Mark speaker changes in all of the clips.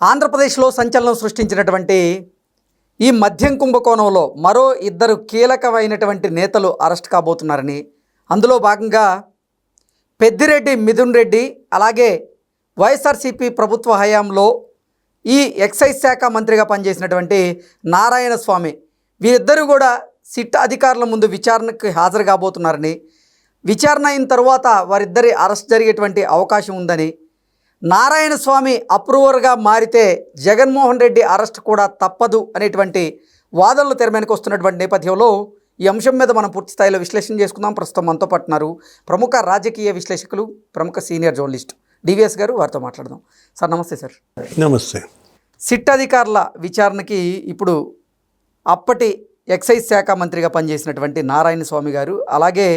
Speaker 1: ఆంధ్రప్రదేశ్లో సంచలనం సృష్టించినటువంటి ఈ మద్యం కుంభకోణంలో మరో ఇద్దరు కీలకమైనటువంటి నేతలు అరెస్ట్ కాబోతున్నారని అందులో భాగంగా పెద్దిరెడ్డి మిథున్ రెడ్డి అలాగే వైఎస్ఆర్సీపీ ప్రభుత్వ హయాంలో ఈ ఎక్సైజ్ శాఖ మంత్రిగా పనిచేసినటువంటి నారాయణ స్వామి వీరిద్దరూ కూడా సిట్ అధికారుల ముందు విచారణకు హాజరు కాబోతున్నారని. విచారణ అయిన తర్వాత వారిద్దరి అరెస్ట్ జరిగేటువంటి అవకాశం ఉందని నారాయణ స్వామి అప్రూవర్గా మారితే జగన్మోహన్ రెడ్డి అరెస్ట్ కూడా తప్పదు అనేటువంటి వాదనలు తెరమీదకి వస్తున్నటువంటి నేపథ్యంలో ఈ అంశం మీద మనం పూర్తి స్థాయిలో విశ్లేషణ చేసుకుందాం. ప్రస్తుతం మనతో పట్టున్నారు ప్రముఖ రాజకీయ విశ్లేషకులు ప్రముఖ సీనియర్ జర్నలిస్ట్ డివిఎస్ గారు. వారితో మాట్లాడదాం. సార్ నమస్తే సార్.
Speaker 2: నమస్తే.
Speaker 1: సిట్ అధికారుల విచారణకి ఇప్పుడు అప్పటి ఎక్సైజ్ శాఖ మంత్రిగా పనిచేసినటువంటి నారాయణ స్వామి గారు అలాగే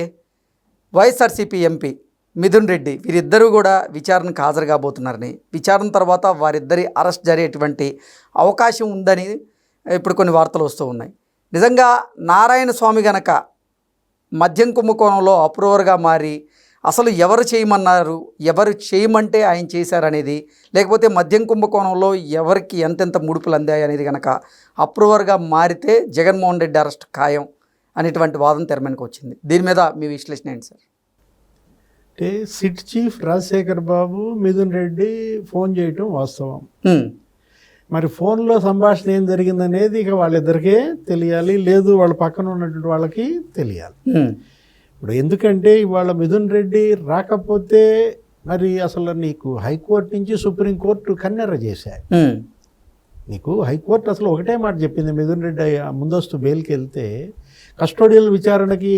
Speaker 1: వైఎస్ఆర్సీపీ ఎంపీ మిథున్ రెడ్డి వీరిద్దరూ కూడా విచారణకు హాజరు కాబోతున్నారని విచారణ తర్వాత వారిద్దరి అరెస్ట్ జరిగేటువంటి అవకాశం ఉందని ఇప్పుడు కొన్ని వార్తలు వస్తూ ఉన్నాయి. నిజంగా నారాయణ స్వామి గనక మద్యం కుంభకోణంలో అప్రూవర్గా మారి అసలు ఎవరు చేయమన్నారు ఎవరు చేయమంటే ఆయన చేశారనేది లేకపోతే మద్యం కుంభకోణంలో ఎవరికి ఎంతెంత ముడుపులు అందాయి అనేది కనుక అప్రూవర్గా మారితే జగన్మోహన్ రెడ్డి అరెస్ట్ ఖాయం అనేటువంటి వాదన తెరమీదకి వచ్చింది. దీని మీద మీ విశ్లేషణ ఏంటి సార్?
Speaker 2: అంటే SIT chief Rajasekhar Babu Mithun Reddy phone చేయటం వాస్తవం. మరి ఫోన్లో సంభాషణ ఏం జరిగిందనేది ఇక వాళ్ళిద్దరికే తెలియాలి లేదు వాళ్ళ పక్కన ఉన్నటువంటి వాళ్ళకి తెలియాలి. ఇప్పుడు ఎందుకంటే ఇవాళ మిథున్ రెడ్డి రాకపోతే మరి అసలు నీకు హైకోర్టు నుంచి సుప్రీంకోర్టు కన్నెర చేశాయి. నీకు హైకోర్టు అసలు ఒకటే మాట చెప్పింది మిథున్ రెడ్డి ముందస్తు బెయిల్కి వెళ్తే కస్టోడియల్ విచారణకి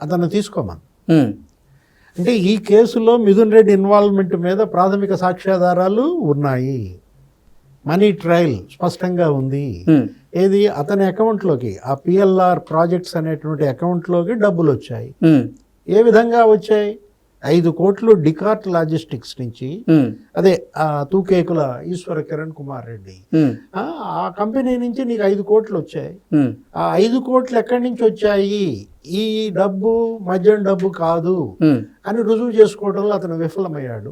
Speaker 2: అతను తీసుకోమని. అంటే ఈ కేసులో మిథున్ రెడ్డి ఇన్వాల్వ్మెంట్ మీద ప్రాథమిక సాక్ష్యాధారాలు ఉన్నాయి. మనీ ట్రయల్ స్పష్టంగా ఉంది.
Speaker 1: హ్మ్.
Speaker 2: ఏది? అతని అకౌంట్లోకి. ఆ పిఎల్ఆర్ ప్రాజెక్ట్స్ అనేటువంటి అకౌంట్లోకి డబ్బులు వచ్చాయి.
Speaker 1: హ్మ్.
Speaker 2: ఏ విధంగా వచ్చాయి? ఐదు కోట్లు డికార్ట్ లాజిస్టిక్స్ నుంచి. అదే ఆ తూకేకుల ఈశ్వర కిరణ్ కుమార్ రెడ్డి. ఆ, కంపెనీ నుంచి నీకు ఐదు కోట్లు వచ్చాయి. ఆ ఐదు కోట్లు ఎక్కడి నుంచి వచ్చాయి ఈ డబ్బు మద్యం డబ్బు కాదు. అని రుజువు చేసుకోవడంలో అతను విఫలమయ్యాడు.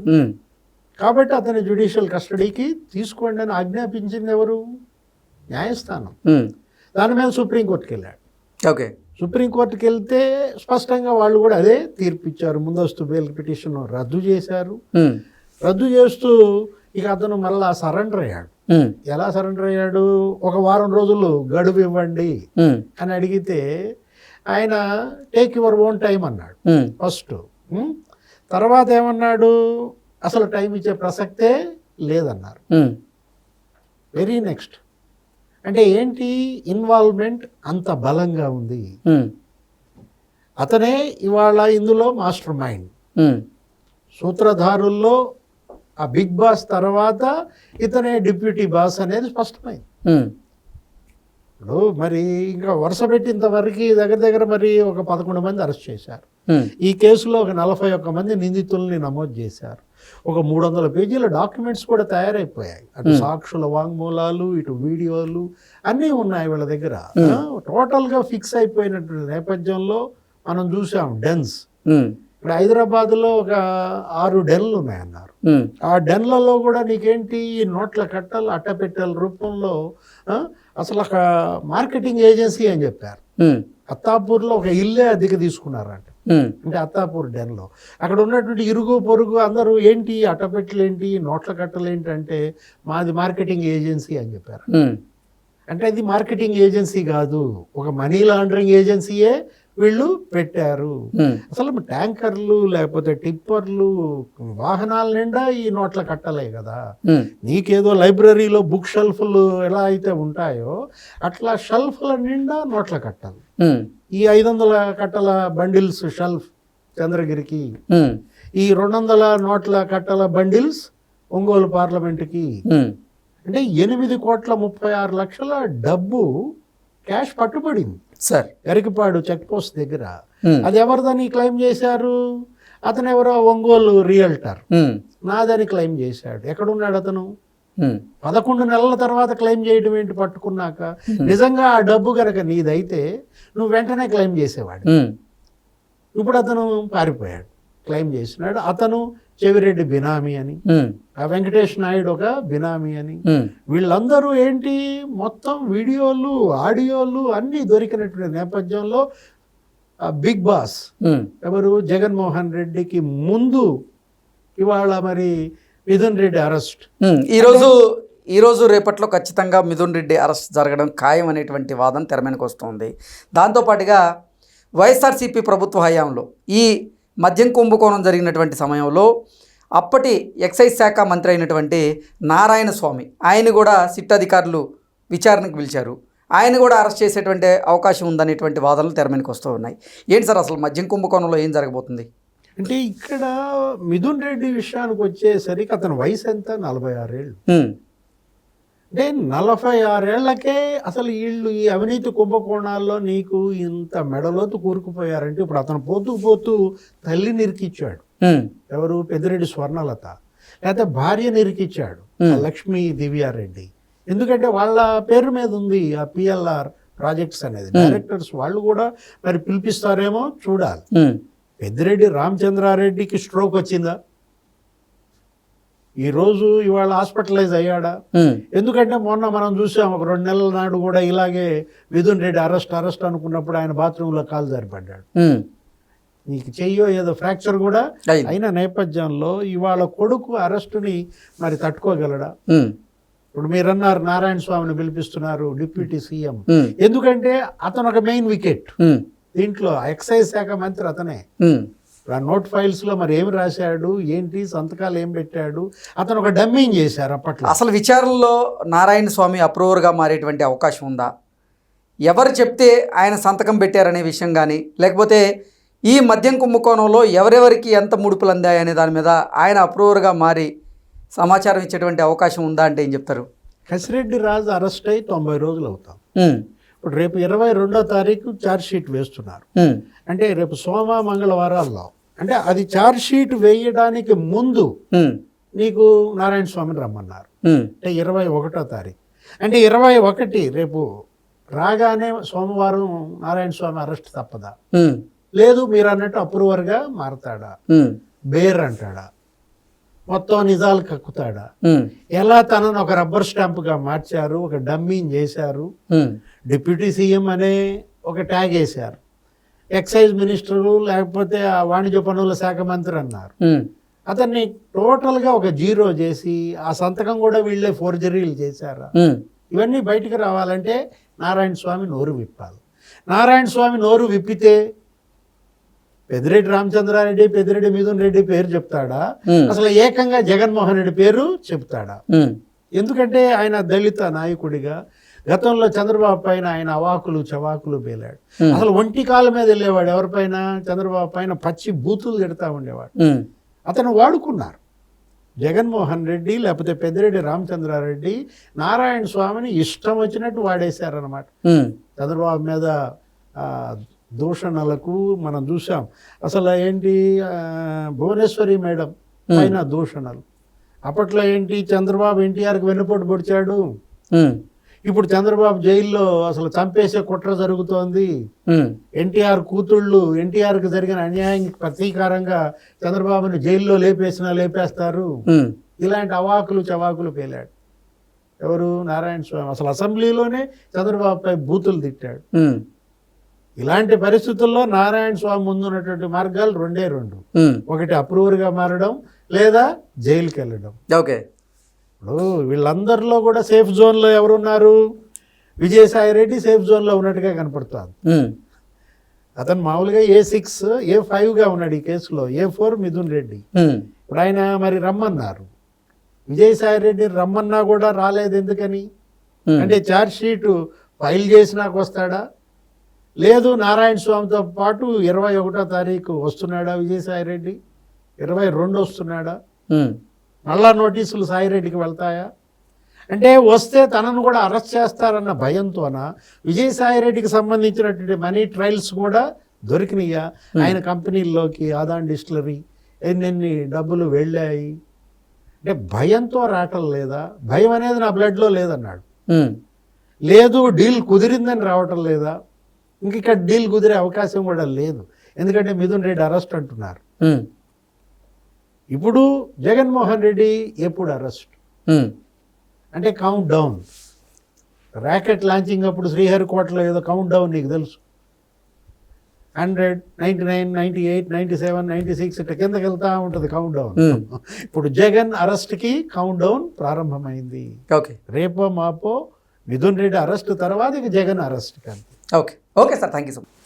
Speaker 2: కాబట్టి అతని జ్యుడిషియల్ కస్టడీకి తీసుకోండి అని ఆజ్ఞాపించింది ఎవరు న్యాయస్థానం. దాని మీద సుప్రీంకోర్టుకి వెళ్ళాడు
Speaker 1: ఓకే
Speaker 2: సుప్రీంకోర్టుకి వెళ్తే స్పష్టంగా వాళ్ళు కూడా అదే తీర్పు ఇచ్చారు ముందస్తు బెయిల్ పిటిషన్ రద్దు చేశారు. రద్దు చేస్తూ ఇక అతను మళ్ళా సరెండర్ అయ్యాడు. ఎలా సరెండర్ అయ్యాడు ఒక వారం రోజులు గడువు ఇవ్వండి. అని అడిగితే ఆయన టేక్ యువర్ ఓన్ టైం అన్నాడు. ఫస్ట్ తర్వాత ఏమన్నాడు అసలు టైం ఇచ్చే ప్రసక్తే లేదన్నారు. వెరీ నెక్స్ట్ అంటే ఏంటి ఇన్వాల్వ్మెంట్ అంత బలంగా ఉంది. అతనే ఇవాళ ఇందులో మాస్టర్ మైండ్. సూత్రధారుల్లో ఆ బిగ్ బాస్ తర్వాత ఇతనే డిప్యూటీ బాస్ అనేది స్పష్టమైంది. ఇప్పుడు మరి ఇంకా వరుస పెట్టినంత వరకు దగ్గర దగ్గర మరి ఒక పదకొండు మంది అరెస్ట్ చేశారు. ఈ కేసులో ఒక నలభై ఒక్క మంది నిందితుల్ని నమోదు చేశారు ఒక మూడు వందల పేజీల డాక్యుమెంట్స్ కూడా తయారైపోయాయి అటు సాక్షుల వాంగ్మూలాలు ఇటు వీడియోలు అన్నీ ఉన్నాయి వీళ్ళ దగ్గర టోటల్గా ఫిక్స్ అయిపోయినటువంటి నేపథ్యంలో మనం చూసాం డెన్స్. ఇప్పుడు హైదరాబాద్లో ఒక ఆరు డెన్లు ఉన్నాయన్నారు. ఆ డెన్లలో కూడా నీకేంటి ఈ నోట్ల కట్టలు అట్టపెట్టెల రూపంలో అసలు ఒక మార్కెటింగ్ ఏజెన్సీ అని చెప్పారు. అత్తాపూర్లో ఒక ఇల్లే అద్దెకి తీసుకున్నారంట. అంటే అత్తాపూర్ డెన్లో. అక్కడ ఉన్నటువంటి ఇరుగు పొరుగు అందరూ ఏంటి అట్టపెట్టెలు ఏంటి నోట్ల కట్టలు ఏంటి అంటే మాది మార్కెటింగ్ ఏజెన్సీ అని చెప్పారు. అంటే అది మార్కెటింగ్ ఏజెన్సీ కాదు. ఒక మనీ లాండరింగ్ ఏజెన్సీయే వీళ్ళు పెట్టారు. అసలు ట్యాంకర్లు లేకపోతే టిప్పర్లు వాహనాల నిండా ఈ నోట్ల కట్టలే కదా. నీకేదో లైబ్రరీలో బుక్ షెల్ఫ్లు ఎలా అయితే ఉంటాయో అట్లా షెల్ఫ్ల నిండా నోట్ల కట్టలు. ఈ ఐదు వందల కట్టల బండిల్స్ షెల్ఫ్ చంద్రగిరికి. ఈ రెండు వందల నోట్ల కట్టల బండిల్స్ ఒంగోలు పార్లమెంటుకి. అంటే ఎనిమిది కోట్ల ముప్పై ఆరు లక్షల డబ్బు క్యాష్ పట్టుబడింది
Speaker 1: సార్
Speaker 2: ఎరికిపాడు చెక్ పోస్ట్ దగ్గర. అది ఎవరిదని క్లెయిమ్ చేశారు? అతను ఎవరో ఒంగోలు రియల్టర్. నాదని క్లెయిమ్ చేశాడు. ఎక్కడున్నాడు అతను. పదకొండు నెలల తర్వాత క్లెయిమ్ చేయడం ఏంటి పట్టుకున్నాక? నిజంగా ఆ డబ్బు గనక నీదైతే నువ్వు వెంటనే క్లెయిమ్ చేసేవాడు. ఇప్పుడు అతను పారిపోయాడు. క్లెయిమ్ చేసినాడు అతను చెవిరెడ్డి బినామీ అని ఆ వెంకటేష్ నాయుడు ఒక బినామీ అని. వీళ్ళందరూ ఏంటి మొత్తం వీడియోలు ఆడియోలు అన్నీ దొరికినటువంటి నేపథ్యంలో బిగ్ బాస్ ఎవరు? జగన్మోహన్ రెడ్డికి ముందు ఇవాళ మరి మిథున్ రెడ్డి అరెస్ట్.
Speaker 1: ఈరోజు ఈరోజు రేపట్లో ఖచ్చితంగా మిథున్ రెడ్డి అరెస్ట్ జరగడం ఖాయం అనేటువంటి వాదన తెర మీదకి వస్తుంది. దాంతోపాటుగా వైఎస్ఆర్సీపీ ప్రభుత్వ హయాంలో ఈ మద్యం కుంభకోణం జరిగినటువంటి సమయంలో అప్పటి ఎక్సైజ్ శాఖ మంత్రి అయినటువంటి నారాయణ స్వామి ఆయన కూడా సిట్ అధికారులు విచారణకు పిలిచారు. ఆయన కూడా అరెస్ట్ చేసేటువంటి అవకాశం ఉందనేటువంటి వాదనలు తెర మీదకి వస్తూ ఉన్నాయి. ఏంటి సార్ అసలు మద్యం కుంభకోణంలో ఏం జరగబోతుంది?
Speaker 2: అంటే ఇక్కడ మిథున్ రెడ్డి విషయానికి వచ్చేసరికి అతని వయసు ఎంత? నలభై ఆరేళ్ళు అంటే నలభై ఆరేళ్ళకే అసలు వీళ్ళు ఈ అవినీతి కుంభకోణాల్లో నీకు ఇంత మెడలోతు కూరుకుపోయారంటే ఇప్పుడు అతను పోతూ పోతూ తల్లి నిరికిచ్చాడు. ఎవరు? పెద్దిరెడ్డి స్వర్ణలత. లేకపోతే భార్య నిరికిచ్చాడు. లక్ష్మీ దివ్యారెడ్డి. ఎందుకంటే వాళ్ళ పేరు మీద ఉంది ఆ పిఎల్ఆర్ ప్రాజెక్ట్స్ అనేది. డైరెక్టర్స్ వాళ్ళు కూడా మరి పిలిపిస్తారేమో చూడాలి. పెద్దిరెడ్డి రామచంద్రారెడ్డికి స్ట్రోక్ వచ్చిందా? ఈరోజు ఇవాళ హాస్పిటలైజ్ అయ్యాడా? ఎందుకంటే మొన్న మనం చూసాం ఒక రెండు నెలల నాడు కూడా ఇలాగే మిథున్ రెడ్డి అరెస్ట్ అరెస్ట్ అనుకున్నప్పుడు ఆయన బాత్రూంలో కాలు జారిపడ్డాడు. నీకు చెయ్యో ఏదో ఫ్రాక్చర్ కూడా. అయిన నేపథ్యంలో ఇవాళ కొడుకు అరెస్టుని మరి తట్టుకోగలడా? ఇప్పుడు మీరన్నారు నారాయణ స్వామిని పిలిపిస్తున్నారు డిప్యూటీ సీఎం. ఎందుకంటే అతను ఒక మెయిన్ వికెట్. దీంట్లో ఎక్సైజ్ శాఖ మంత్రి అతనే. ఆ నోట్ ఫైల్స్లో మరి ఏం రాశాడు? ఏంటి? సంతకాలు ఏం పెట్టాడు? అతను ఒక డమ్మింగ్ చేశారు అప్పట్లో.
Speaker 1: అసలు విచారణలో నారాయణ స్వామి అప్రూవర్గా మారేటువంటి అవకాశం ఉందా? ఎవరు చెప్తే ఆయన సంతకం పెట్టారనే విషయం కానీ లేకపోతే ఈ మద్యం కుంభకోణంలో ఎవరెవరికి ఎంత ముడుపులు అందాయనే దాని మీద ఆయన అప్రూవర్గా మారి సమాచారం ఇచ్చేటువంటి అవకాశం ఉందా అంటే ఏం చెప్తారు?
Speaker 2: కసిరెడ్డి రాజు అరెస్ట్ అయి తొంభై రోజులు అవుతాం. ఇప్పుడు రేపు ఇరవై రెండో తారీఖు ఛార్జ్ షీట్ వేస్తున్నారు.
Speaker 1: ఉమ్,
Speaker 2: అంటే రేపు సోమ మంగళవారాల్లో. అంటే అది షీట్ వేయడానికి ముందు
Speaker 1: ఉమ్,
Speaker 2: నీకు నారాయణ స్వామిని రమ్మన్నారు.
Speaker 1: ఉమ్,
Speaker 2: అంటే ఇరవై ఒకటో తారీఖు. అంటే ఇరవై ఒకటి రేపు రాగానే సోమవారం నారాయణ స్వామి అరెస్ట్ తప్పదా? లేదు మీరు అన్నట్టు అప్రూవర్గా మారతాడా? బేర్ అంటాడా? మొత్తం నిజాలు కక్కుతాడా. ఎలా తనను ఒక రబ్బర్ స్టాంప్గా మార్చారు ఒక డమ్మీని చేశారు డిప్యూటీ సీఎం అనే ఒక ట్యాగ్ వేశారు. ఎక్సైజ్ మినిస్టరు లేకపోతే ఆ వాణిజ్య పన్నుల శాఖ మంత్రి అన్నారు. అతన్ని టోటల్గా ఒక జీరో చేసి ఆ సంతకం కూడా వీళ్ళే ఫోర్జరీలు చేశారా. ఇవన్నీ బయటికి రావాలంటే నారాయణ స్వామి నోరు విప్పాలి. నారాయణ స్వామి నోరు విప్పితే పెద్దిరెడ్డి రామచంద్రారెడ్డి పెద్దిరెడ్డి మిథున్ రెడ్డి పేరు చెప్తాడా? అసలు ఏకంగా జగన్మోహన్ రెడ్డి పేరు చెప్తాడా? ఎందుకంటే ఆయన దళిత నాయకుడిగా గతంలో చంద్రబాబు పైన ఆయన అవాకులు చవాకులు పేలాడు. అసలు ఒంటి కాళ్ళ మీద వెళ్ళేవాడు ఎవరిపైన? చంద్రబాబు పైన పచ్చి బూతులు తిడతా ఉండేవాడు. అతను వాడుకున్నారు. జగన్మోహన్ రెడ్డి లేకపోతే పెద్దిరెడ్డి రామచంద్రారెడ్డి నారాయణ స్వామిని ఇష్టం వచ్చినట్టు వాడేశారనమాట చంద్రబాబు మీద ఆ, దూషణలకు మనం చూసాం అసలు ఏంటి భువనేశ్వరి మేడం పైన దూషణలు. అప్పట్లో ఏంటి చంద్రబాబు ఎన్టీఆర్కి వెన్నుపోటు పొడిచాడు. ఇప్పుడు చంద్రబాబు జైల్లో అసలు చంపేసే కుట్ర జరుగుతోంది. ఎన్టీఆర్ కూతుళ్ళు ఎన్టీఆర్కి జరిగిన అన్యాయానికి ప్రతీకారంగా చంద్రబాబుని జైల్లో లేపేసినా లేపేస్తారు. ఇలాంటి అవాకులు చవాకులు పేలాడు. ఎవరు? నారాయణ స్వామి. అసలు అసెంబ్లీలోనే చంద్రబాబుపై బూతులు తిట్టాడు. ఇలాంటి పరిస్థితుల్లో నారాయణ స్వామి ముందున్నటువంటి మార్గాలు రెండే రెండు. ఒకటి అప్రూవర్గా మారడం లేదా జైలుకి వెళ్ళడం.
Speaker 1: ఓకే.
Speaker 2: ఇప్పుడు వీళ్ళందరిలో కూడా సేఫ్ జోన్లో ఎవరున్నారు? విజయసాయి రెడ్డి సేఫ్ జోన్లో ఉన్నట్టుగా కనపడుతుంది. అతను మామూలుగా ఏ సిక్స్ ఏ ఫైవ్గా ఉన్నాడు ఈ కేసులో. A four Mithun Reddy. ఇప్పుడు ఆయన మరి రమ్మన్నారు. విజయసాయి రెడ్డి రమ్మన్నా కూడా రాలేదు ఎందుకని. అంటే ఛార్జ్ షీట్ ఫైల్ చేసినాక వస్తాడా? లేదు నారాయణ స్వామితో పాటు ఇరవై ఒకటో తారీఖు వస్తున్నాడా విజయసాయి రెడ్డి? ఇరవై రెండు వస్తున్నాడా? మళ్ళా నోటీసులు సాయిరెడ్డికి వెళ్తాయా? అంటే వస్తే తనను కూడా అరెస్ట్ చేస్తారన్న భయంతోన విజయసాయిరెడ్డికి సంబంధించినటువంటి మనీ ట్రయల్స్ కూడా దొరికినాయా? ఆయన కంపెనీల్లోకి ఆదాన్ డిస్టిలరీ ఎన్నెన్ని డబ్బులు వెళ్ళాయి? అంటే భయంతో రావటం లేదా? భయం అనేది నా బ్లడ్లో లేదన్నాడు. లేదు డీల్ కుదిరిందని రావటం లేదా? ఇంక ఇక్కడ డీల్ కుదిరే అవకాశం కూడా లేదు. ఎందుకంటే మిథున్ రెడ్డి అరెస్ట్ అంటున్నారు. ఇప్పుడు జగన్మోహన్ రెడ్డి ఎప్పుడు అరెస్ట్? అంటే కౌంట్ డౌన్ ర్యాకెట్ లాంచింగ్ అప్పుడు శ్రీహరికోటలో ఏదో కౌంట్ డౌన్ నీకు తెలుసు. Hundred ninety nine ninety eight ninety seven ninety six ఇట్లా కిందకి వెళ్తా ఉంటుంది కౌంట్ డౌన్. ఇప్పుడు జగన్ అరెస్ట్కి కౌంట్ డౌన్ ప్రారంభమైంది.
Speaker 1: ఓకే.
Speaker 2: రేపో మాపో మిథున్ రెడ్డి అరెస్ట్ తర్వాత ఇక జగన్ అరెస్ట్ కానీ
Speaker 1: okay okay sir thank you so much